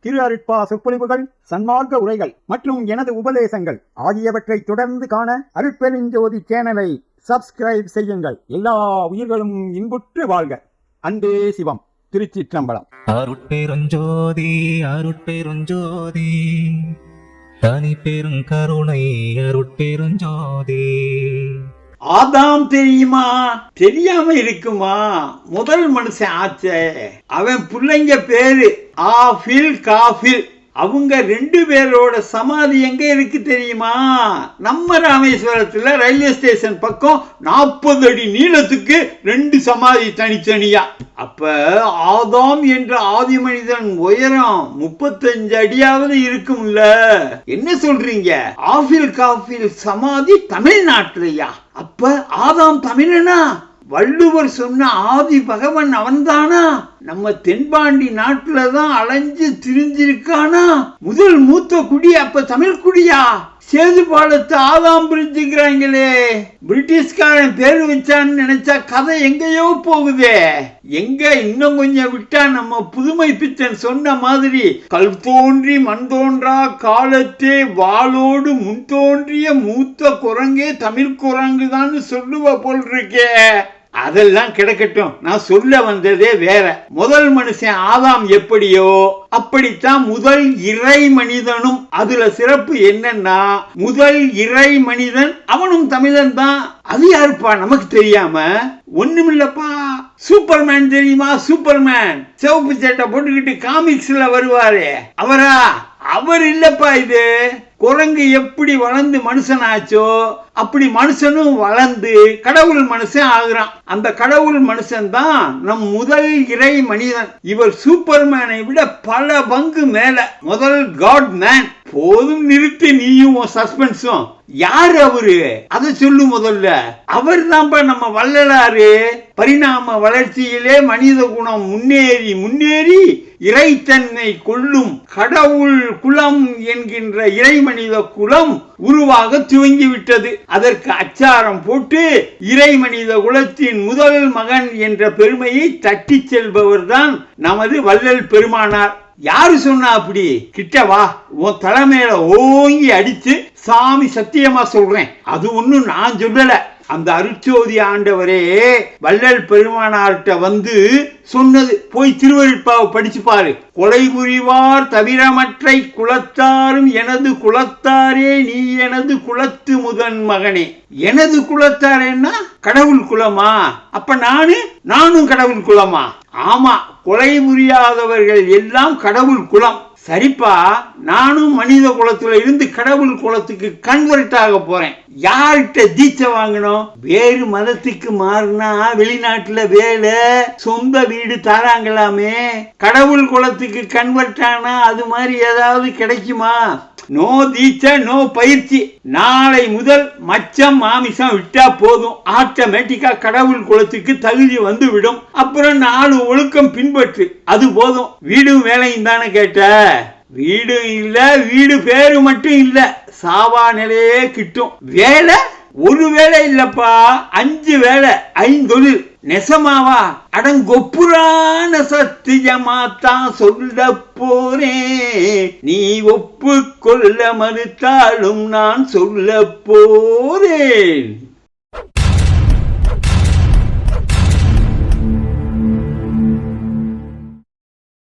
திரு அருட்பா சொற்பொழிவுகள் சன்மார்க்க உரைகள் மற்றும் எனது உபதேசங்கள் ஆகியவற்றை தொடர்ந்து காண அருட்பெருஞ்சோதி சேனலை சப்ஸ்கிரைப் செய்யுங்கள். எல்லா உயிர்களும் இன்புற்று வாழ்க. அன்பே சிவம் திருச்சிற்றம்பலம். அருட்பெருஞ்சோதி அருட்பெருஞ்சோதி தனி பெருங்கருணை அருட்பெருஞ்சோதி ஆதாம் தெரியுமா? தெரியாம இருக்குமா? முதல் மனுஷன் ஆச்சே. அவன் பிள்ளைங்க பேரு ஆஃபில் காஃபில் அவங்க ரெண்டு பேரோட சமாதி எங்கே இருக்கு தெரியுமா? நம்ம ராமேஸ்வரத்தில் ரயில்வே ஸ்டேஷன் பக்கம் நாற்பது அடி நீளத்துக்கு ரெண்டு சமாதி தனித்தனியா. அப்ப ஆதாம் என்ற ஆதி மனிதன் உயரம் முப்பத்தஞ்சு அடியாவது இருக்கும்ல. என்ன சொல்றீங்க? ஆஃபில் காஃபில் சமாதி தமிழ்நாட்டுலயா? அப்ப ஆதாம் தமிழனா? வள்ளுவர் சொன்ன ஆதி பகவன் அவன்தானா? நம்ம தென்பாண்டி நாட்டுல தான் அலைஞ்சு திரிஞ்சிருக்கானா? முதல் மூத்த குடி அப்ப தமிழ் குடியா? சேது பாலத்து ஆதாம் பிரிஞ்சுக்கிறாங்களே பிரிட்டிஷ்காரன் பேர் வச்சான்னு நினைச்சா கதை எங்கேயோ போகுதே. எங்க இன்னும் கொஞ்சம் விட்டா நம்ம புதுமை பித்தன் சொன்ன மாதிரி கல் தோன்றி மண் தோன்றா காலத்தே வாளோடு முன் தோன்றிய மூத்த குரங்கே தமிழ் குரங்கு தான் சொல்லுவ போல் இருக்கே. அதெல்லாம் கிடக்கட்டும். நான் சொல்ல வந்ததே வேற. முதல் மனுஷன் ஆதாம் எப்படியோ அப்படித்தான் முதல் இறை மனிதனும். அதுல சிறப்பு என்னன்னா முதல் இறை மனிதன் அவனும் தமிழன் தான். அது யாருப்பா? நமக்கு தெரியாம. ஒண்ணுமில்லப்பா. சூப்பர்மேன் தெரியுமா? சூப்பர்மேன். சிவப்பு சட்டை போட்டுக்கிட்டு காமிக்ஸ்ல வருவாரு. அவரா? அவர் இல்லப்பா இது. குரங்கு எப்படி வளர்ந்து மனுஷன் ஆச்சோ அப்படி மனுஷனும் வளர்ந்து கடவுள் மனுஷன் ஆகுறான். அந்த கடவுள் மனுஷன் தான் நம் முதல் இறை மனிதன் இவர் சூப்பர்மேனை விட பல பங்கு மேல. முதல் காட் மேன் போதும் நிறுத்தி நீயும் சஸ்பென்ஸும் யாரு அவரு? அதை சொல்லு முதல்ல. அவர் தான்ப்பா நம்ம வள்ளலாறு பரிணாம வளர்ச்சியிலே மனித குணம் முன்னேறி முன்னேறி இறைத்தன்மை கொள்ளும் கடவுள் குலம் என்கின்ற இறை மனித குலம் உருவாக துவங்கி விட்டது அதற்கு அச்சாரம் போட்டு இறை மனித குலத்தின் முதல் மகன் என்ற பெருமையை தட்டி செல்பவர்தான் நமது வள்ளல் பெருமானார். யாரு சொன்னா அப்படி? கிட்ட வா. உன் தலைமையில ஓங்கி அடிச்சு சாமி சத்தியமா சொல்றேன். அது ஒன்னும் நான் சொல்லல. அந்த அருட்சோதி ஆண்டவரே வள்ளல் பெருமானார்கிட்ட வந்து சொன்னது. போய் திருவருட்பாவை படிச்சு பாரு. கொலை புரிவார் தவிரமற்றை குலத்தாரும் எனது குலத்தாரே நீ எனது குலத்து முதன் மகனே. எனது குலத்தாரேன்னா கடவுள் குலமா? அப்ப நானு நானும் கடவுள் குலமா? ஆமா கொலை புரியாதவர்கள் எல்லாம் கடவுள் குலம். சரிப்பா நானும் மனித குலத்துல இருந்து கடவுள் குலத்துக்கு கன்வெர்ட் ஆக போறேன். யார்கிட்ட தீட்சை வாங்கணும்? வேறு மதத்துக்கு மாறினா வெளிநாட்டுல வேலை சொந்த வீடு தராங்களாமே. கடவுள் குலத்துக்கு கன்வெர்ட் ஆனா அது மாதிரி ஏதாவது கிடைக்குமா? நோ தீட்சை நோ பயிற்சி. நாளை முதல் மச்சம் மாமிசம் விட்டா போதும். ஆட்டோமேட்டிக்கா கடவுள் குலத்துக்கு தகுதி வந்து விடும் அப்புறம் நாலு ஒழுக்கம் பின்பற்று. அது போதும். வீடும் வேலையும் தானே கேட்ட? வீடு இல்ல வீடு பேரு மட்டும் இல்ல. சாவா நிலையே கிட்டும். வேலை ஒரு வேலை இல்லப்பா அஞ்சு வேலை ஐந்தொழில் நெசமாவா? அடங்கொப்புரான சத்தியமாத்தான் சொல்ல போறேன் நீ ஒப்பு கொள்ள மறுத்தாலும் நான் சொல்ல போறேன்.